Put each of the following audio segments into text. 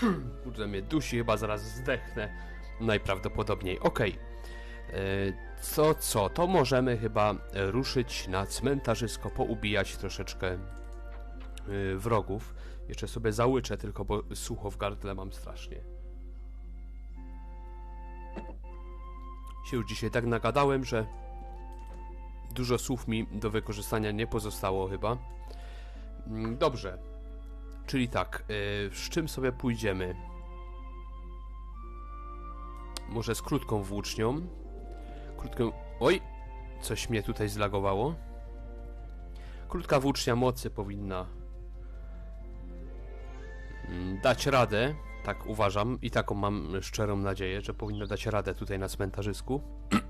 Kurde, mnie dusi, chyba zaraz zdechnę. Najprawdopodobniej. Okej. E, Co, co? To możemy chyba ruszyć na cmentarzysko, poubijać troszeczkę e, wrogów. Jeszcze sobie załyczę tylko, bo sucho w gardle mam strasznie. Się już dzisiaj tak nagadałem, że dużo słów mi do wykorzystania nie pozostało chyba. Mm, Dobrze. Czyli tak, yy, z czym sobie pójdziemy? Może z krótką włócznią? Krótką... Oj! Coś mnie tutaj zlagowało. Krótka włócznia mocy powinna mm, dać radę, tak uważam i taką mam szczerą nadzieję, że powinna dać radę tutaj na cmentarzysku.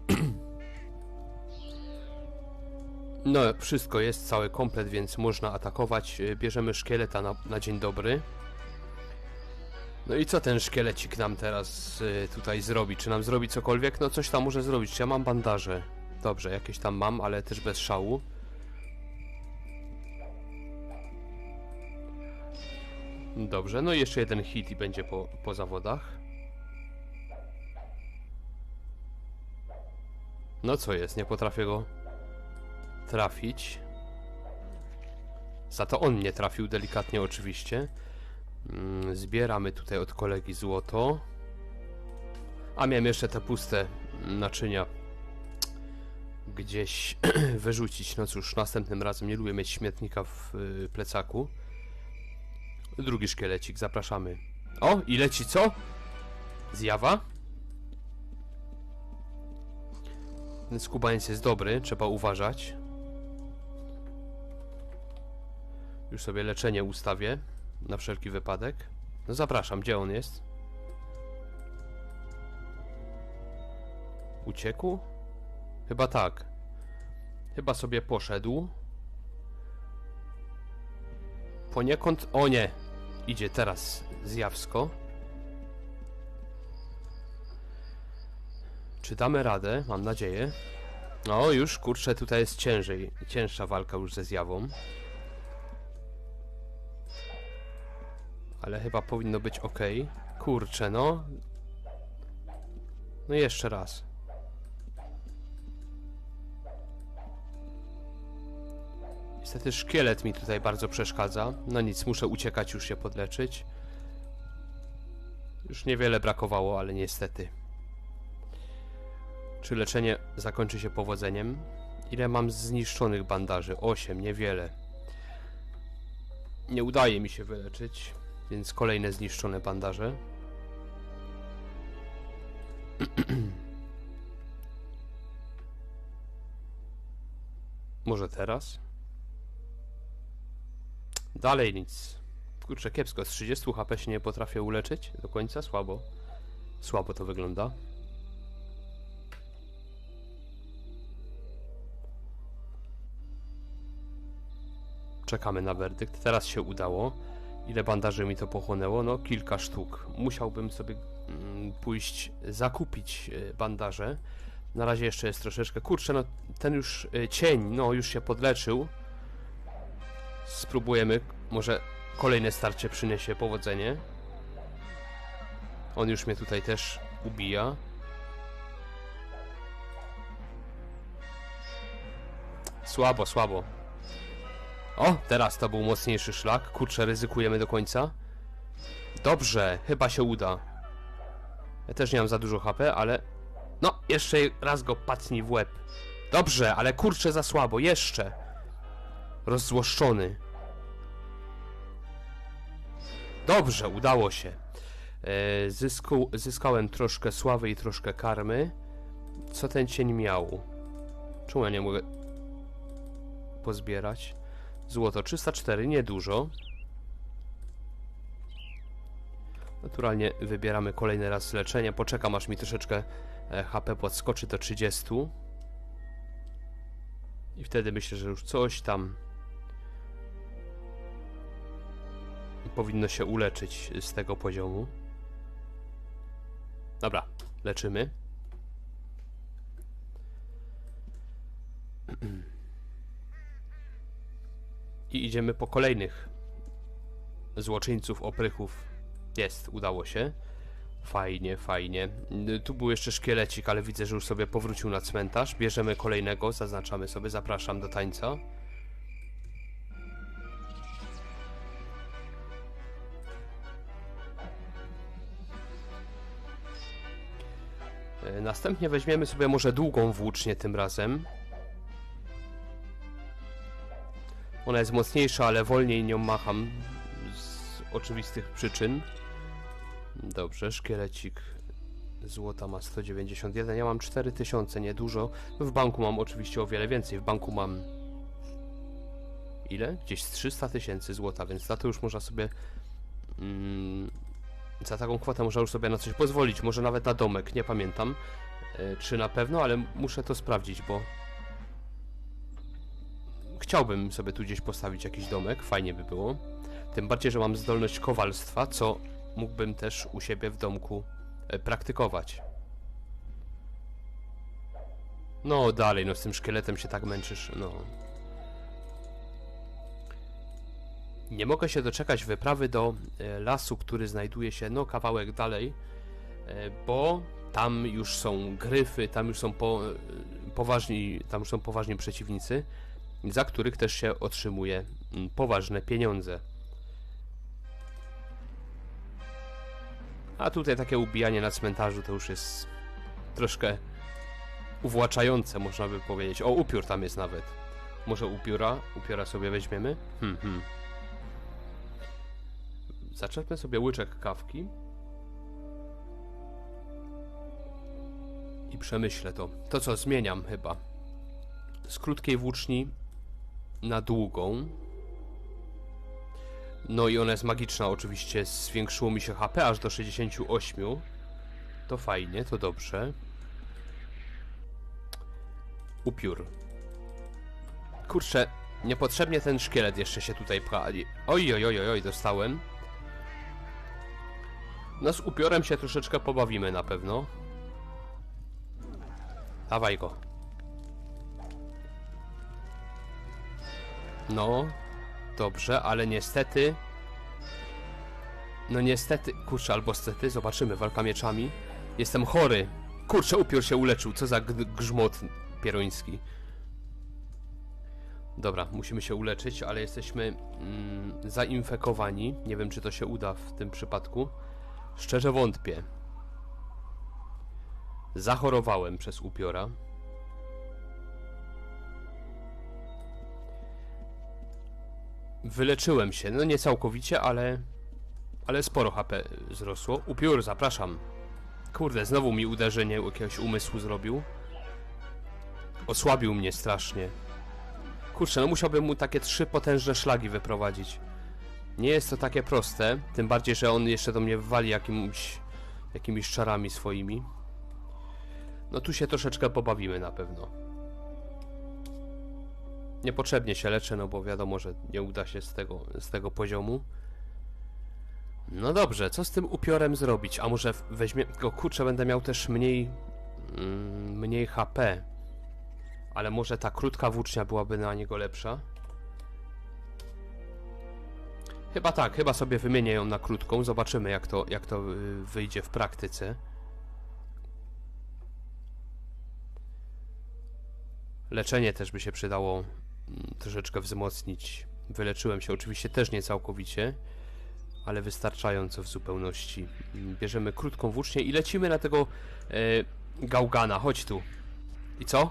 No, wszystko jest, cały komplet, więc można atakować. Y, Bierzemy szkieleta na, na dzień dobry. No i co ten szkielecik nam teraz y, tutaj zrobi? Czy nam zrobi cokolwiek? No coś tam może zrobić. Ja mam bandaże? Dobrze, jakieś tam mam, ale też bez szału. Dobrze, no i jeszcze jeden hit i będzie po, po zawodach. No co jest, nie potrafię go trafić. Za to on nie trafił delikatnie oczywiście. Mm, Zbieramy tutaj od kolegi złoto. A miałem jeszcze te puste naczynia gdzieś wyrzucić. No cóż, następnym razem nie lubię mieć śmietnika w y, plecaku. Drugi szkielecik, zapraszamy. O, i leci co? Zjawa? Ten skubaniec jest dobry, trzeba uważać. Już sobie leczenie ustawię, na wszelki wypadek. No zapraszam, gdzie on jest? Uciekł? Chyba tak. Chyba sobie poszedł. Poniekąd... O nie! Idzie teraz zjawsko. Czy damy radę? Mam nadzieję. No już, kurczę, tutaj jest ciężej. Cięższa walka już ze zjawą. Ale chyba powinno być ok. Kurczę, no. No jeszcze raz. Niestety szkielet mi tutaj bardzo przeszkadza. No nic, muszę uciekać, już się podleczyć. Już niewiele brakowało, ale niestety. Czy leczenie zakończy się powodzeniem? Ile mam zniszczonych bandaży? 8, niewiele. Nie udaje mi się wyleczyć, więc kolejne zniszczone bandaże. Może teraz? Dalej nic. Kurczę, kiepsko. Z 30 HP się nie potrafię uleczyć do końca? Słabo. Słabo to wygląda. Czekamy na werdykt. Teraz się udało. Ile bandaży mi to pochłonęło? No, kilka sztuk. Musiałbym sobie mm, pójść zakupić y, bandaże. Na razie jeszcze jest troszeczkę. Kurczę, no ten już y, cień, no już się podleczył. Spróbujemy. Może kolejne starcie przyniesie powodzenie. On już mnie tutaj też ubija. Słabo, słabo. O, teraz to był mocniejszy szlak. Kurczę, ryzykujemy do końca. Dobrze, chyba się uda. Ja też nie mam za dużo HP, ale... No, jeszcze raz go pacnij w łeb. Dobrze, ale kurczę za słabo, jeszcze. Rozzłoszczony. Dobrze, udało się. E, zysku, zyskałem troszkę sławy i troszkę karmy. Co ten cień miał? Czemu ja nie mogę pozbierać? Złoto 304, niedużo. Naturalnie wybieramy kolejny raz leczenie. Poczekam aż mi troszeczkę e, HP podskoczy do 30. I wtedy myślę, że już coś tam powinno się uleczyć z tego poziomu. Dobra, leczymy. I idziemy po kolejnych złoczyńców, oprychów. Jest, udało się. Fajnie, fajnie. Tu był jeszcze szkielecik, ale widzę, że już sobie powrócił na cmentarz. Bierzemy kolejnego, zaznaczamy sobie, zapraszam do tańca. Y, Następnie weźmiemy sobie może długą włócznię tym razem. Ona jest mocniejsza, ale wolniej nią macham z oczywistych przyczyn. Dobrze, szkielecik złota ma 191, ja mam 4000, niedużo. W banku mam oczywiście o wiele więcej, w banku mam ile? Gdzieś z 300 tysięcy złota, więc za to już można sobie mm, za taką kwotę można już sobie na coś pozwolić, może nawet na domek, nie pamiętam e, czy na pewno, ale muszę to sprawdzić, bo chciałbym sobie tu gdzieś postawić jakiś domek, fajnie by było. Tym bardziej, że mam zdolność kowalstwa, co mógłbym też u siebie w domku e, praktykować. No dalej, no z tym szkieletem się tak męczysz, no. Nie mogę się doczekać wyprawy do e, lasu, który znajduje się no kawałek dalej, e, bo tam już są gryfy, tam już są po, poważni, tam już są poważni przeciwnicy, za których też się otrzymuje mm, poważne pieniądze. A tutaj takie ubijanie na cmentarzu to już jest troszkę uwłaczające, można by powiedzieć. O, upiór tam jest nawet. Może upióra? Upióra sobie weźmiemy? Hmm, hmm. Sobie łyczek kawki. I przemyślę to. To co, zmieniam chyba. Z krótkiej włóczni na długą. No i ona jest magiczna oczywiście, zwiększyło mi się HP aż do 68. To fajnie, to dobrze. Upiór. Kurczę, niepotrzebnie ten szkielet jeszcze się tutaj pchali. Oj, oj, oj, oj, oj, dostałem. No z upiorem się troszeczkę pobawimy na pewno. Dawaj go. No, dobrze, ale niestety... No niestety, kurczę, albo stety, zobaczymy, walka mieczami. Jestem chory. Kurczę, upiór się uleczył, co za grzmot pieroński. Dobra, musimy się uleczyć, ale jesteśmy mm, zainfekowani. Nie wiem, czy to się uda w tym przypadku. Szczerze wątpię. Zachorowałem przez upiora. Wyleczyłem się, no nie całkowicie, ale... Ale sporo HP wzrosło. Upiór, zapraszam. Kurde, znowu mi uderzenie jakiegoś umysłu zrobił. Osłabił mnie strasznie. Kurczę, no musiałbym mu takie trzy potężne szlagi wyprowadzić. Nie jest to takie proste, tym bardziej, że on jeszcze do mnie wali jakimś, jakimiś czarami swoimi. No tu się troszeczkę pobawimy na pewno. Niepotrzebnie się leczę, no bo wiadomo, że nie uda się z tego, z tego poziomu. No dobrze, co z tym upiorem zrobić? A może weźmie... Tylko kurczę, będę miał też mniej... Mm, mniej HP. Ale może ta krótka włócznia byłaby na niego lepsza? Chyba tak, chyba sobie wymienię ją na krótką. Zobaczymy jak to, jak to y, wyjdzie w praktyce. Leczenie też by się przydało troszeczkę wzmocnić. Wyleczyłem się oczywiście też nie całkowicie, ale wystarczająco w zupełności. Bierzemy krótką włócznię i lecimy na tego e, gałgana. Chodź tu. I co?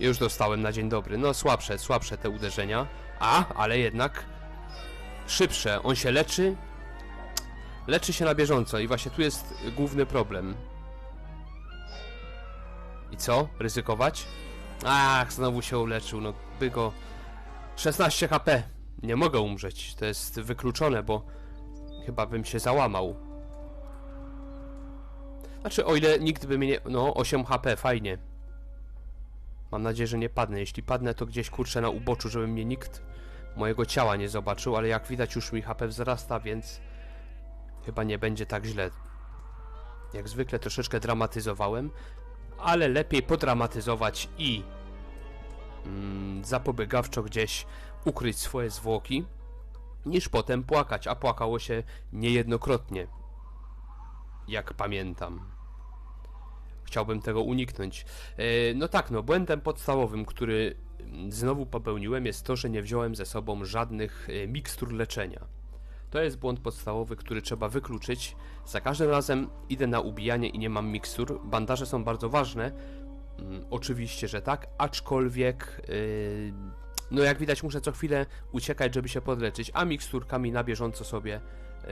Już dostałem na dzień dobry. No słabsze, słabsze te uderzenia. A, ale jednak szybsze. On się leczy. Leczy się na bieżąco i właśnie tu jest główny problem. I co? Ryzykować? Ach, znowu się uleczył, no by go... 16 HP. Nie mogę umrzeć, to jest wykluczone, bo chyba bym się załamał. Znaczy, o ile nikt by mnie nie... No, 8 HP, fajnie. Mam nadzieję, że nie padnę. Jeśli padnę, to gdzieś kurczę na uboczu, żeby mnie nikt mojego ciała nie zobaczył, ale jak widać już mi HP wzrasta, więc chyba nie będzie tak źle. Jak zwykle troszeczkę dramatyzowałem, ale lepiej podramatyzować i mm, zapobiegawczo gdzieś ukryć swoje zwłoki, niż potem płakać, a płakało się niejednokrotnie jak pamiętam. Chciałbym tego uniknąć. E, No tak, no błędem podstawowym, który mm, znowu popełniłem jest to, że nie wziąłem ze sobą żadnych e, mikstur leczenia. To jest błąd podstawowy, który trzeba wykluczyć. Za każdym razem idę na ubijanie i nie mam mikstur. Bandaże są bardzo ważne. Mm, Oczywiście, że tak, aczkolwiek yy, no jak widać muszę co chwilę uciekać, żeby się podleczyć, a miksturkami na bieżąco sobie yy,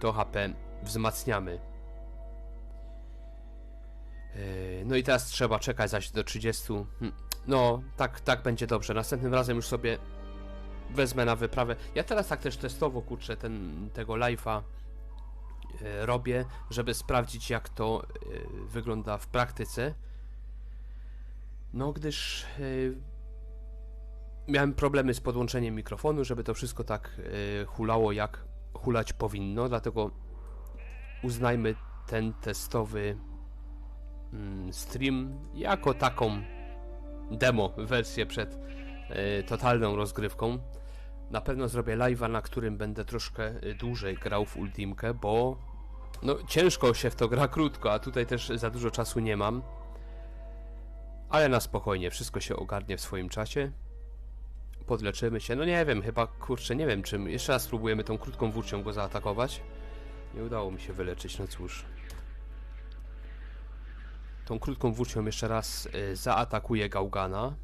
to HP wzmacniamy. Yy, No i teraz trzeba czekać zaś do 30. Hmm, No, tak, tak będzie dobrze. Następnym razem już sobie wezmę na wyprawę. Ja teraz tak też testowo kurczę ten, tego live'a e, robię, żeby sprawdzić jak to e, wygląda w praktyce. No, gdyż e, miałem problemy z podłączeniem mikrofonu, żeby to wszystko tak hulało jak hulać powinno, dlatego uznajmy ten testowy mm, stream jako taką demo wersję przed totalną rozgrywką. Na pewno zrobię live'a, na którym będę troszkę e, dłużej grał w Ultimkę, bo no ciężko się w to gra krótko, a tutaj też za dużo czasu nie mam. Ale na spokojnie, wszystko się ogarnie w swoim czasie. Podleczymy się. No nie wiem, chyba kurczę, nie wiem czym. Jeszcze raz spróbujemy tą krótką włócznią go zaatakować. Nie udało mi się wyleczyć, no cóż. Tą krótką włócznią jeszcze raz y, zaatakuję Gaugana.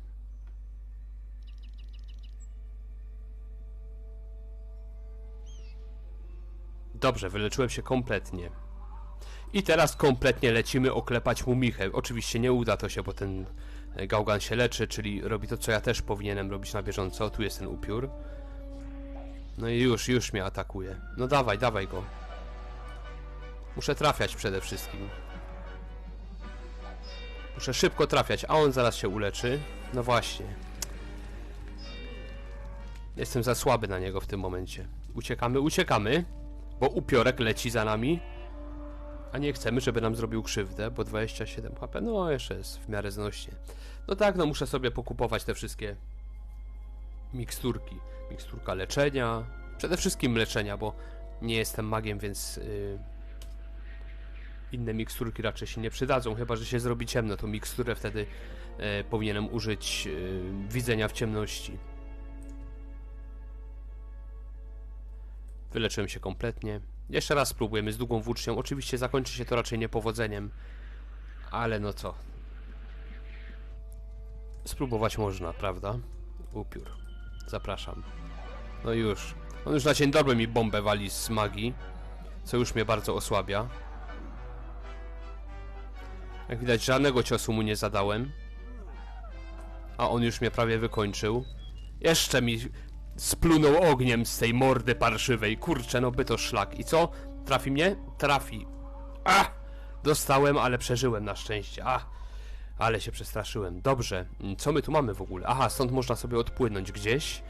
Dobrze, wyleczyłem się kompletnie. I teraz kompletnie lecimy oklepać mu Michę. Oczywiście nie uda to się, bo ten e, Gaugan się leczy, czyli robi to, co ja też powinienem robić na bieżąco. Tu jest ten upiór. No i już, już mnie atakuje. No dawaj, dawaj go. Muszę trafiać przede wszystkim. Muszę szybko trafiać, a on zaraz się uleczy. No właśnie. Jestem za słaby na niego w tym momencie. Uciekamy, uciekamy, bo upiorek leci za nami. A nie chcemy, żeby nam zrobił krzywdę, bo 27 HP, no jeszcze jest w miarę znośnie. No tak, no muszę sobie pokupować te wszystkie miksturki. Miksturka leczenia, przede wszystkim leczenia, bo nie jestem magiem, więc yy, inne miksturki raczej się nie przydadzą, chyba że się zrobi ciemno, to miksturę wtedy yy, powinienem użyć yy, widzenia w ciemności. Wyleczyłem się kompletnie. Jeszcze raz spróbujemy z długą włócznią. Oczywiście zakończy się to raczej niepowodzeniem. Ale no co. Spróbować można, prawda? Upiór. Zapraszam. No już. On już na dzień dobry mi bombę wali z magii. Co już mnie bardzo osłabia. Jak widać żadnego ciosu mu nie zadałem. A on już mnie prawie wykończył. Jeszcze mi splunął ogniem z tej mordy parszywej. Kurczę, no by to szlak. I co? Trafi mnie? Trafi. A! Dostałem, ale przeżyłem na szczęście. A! Ale się przestraszyłem. Dobrze. Co my tu mamy w ogóle? Aha, stąd można sobie odpłynąć gdzieś.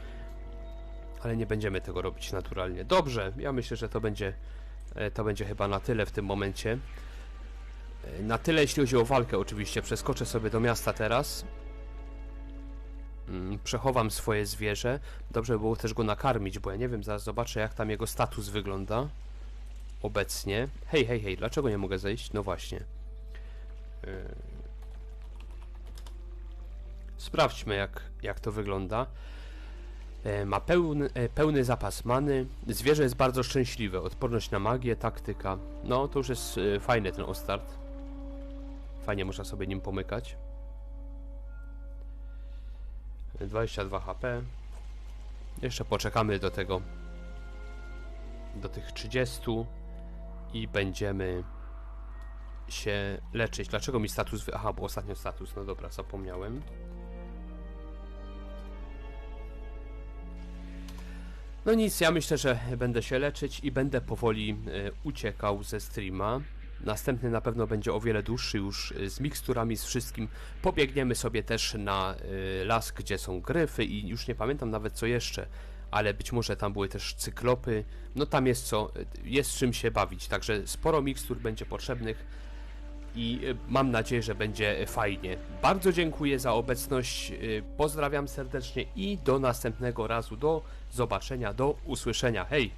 Ale nie będziemy tego robić naturalnie. Dobrze. Ja myślę, że to będzie e, to będzie chyba na tyle w tym momencie. E, Na tyle jeśli chodzi o walkę oczywiście. Przeskoczę sobie do miasta teraz. Mm, przechowam swoje zwierzę. Dobrze by było też go nakarmić, bo ja nie wiem, zaraz zobaczę jak tam jego status wygląda obecnie. Hej, hej, hej, dlaczego nie mogę zejść? No właśnie. Yy. Sprawdźmy jak, jak to wygląda. E, Ma pełny, e, pełny zapas many. Zwierzę jest bardzo szczęśliwe. Odporność na magię, taktyka. No, to już jest e, fajny ten ostart. Fajnie można sobie nim pomykać. 22 HP. Jeszcze poczekamy do tego. Do tych 30 i będziemy się leczyć. Dlaczego mi status. Aha, bo ostatnio status. No dobra, zapomniałem. No nic, ja myślę, że będę się leczyć i będę powoli e, uciekał ze streama. Następny na pewno będzie o wiele dłuższy już e, z miksturami, z wszystkim. Pobiegniemy sobie też na e, las, gdzie są gryfy i już nie pamiętam nawet co jeszcze, ale być może tam były też cyklopy. No tam jest co, jest czym się bawić, także sporo mikstur będzie potrzebnych i mam nadzieję, że będzie fajnie. Bardzo dziękuję za obecność, pozdrawiam serdecznie i do następnego razu, do zobaczenia, do usłyszenia. Hej!